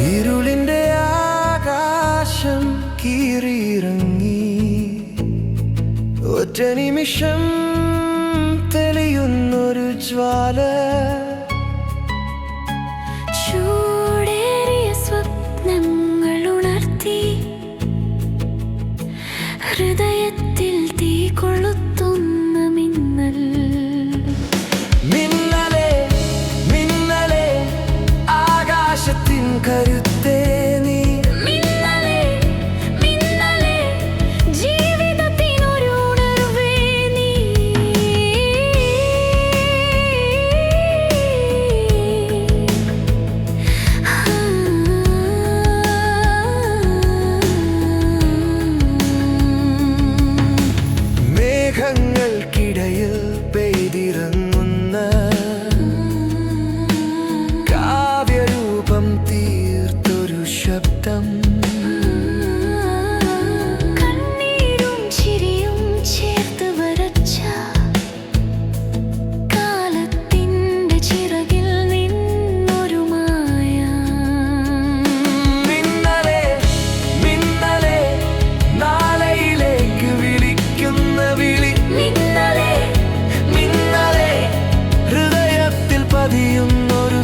ഇരുളിന്റെ ആകാശം കീറിയിറങ്ങി. ഒറ്റ നിമിഷം തെളിയുന്നൊരു ജ്വാല. സ്വപ്നങ്ങൾ ഉണർത്തി. ഹൃദയ സംഗീത കണ്ണീരും ചിരിയും കാലത്തിന്റെ ചിറകിൽ നിന്നൊരു വിളിക്കുന്ന വിളി. ഹൃദയത്തിൽ പതിയുന്നൊരു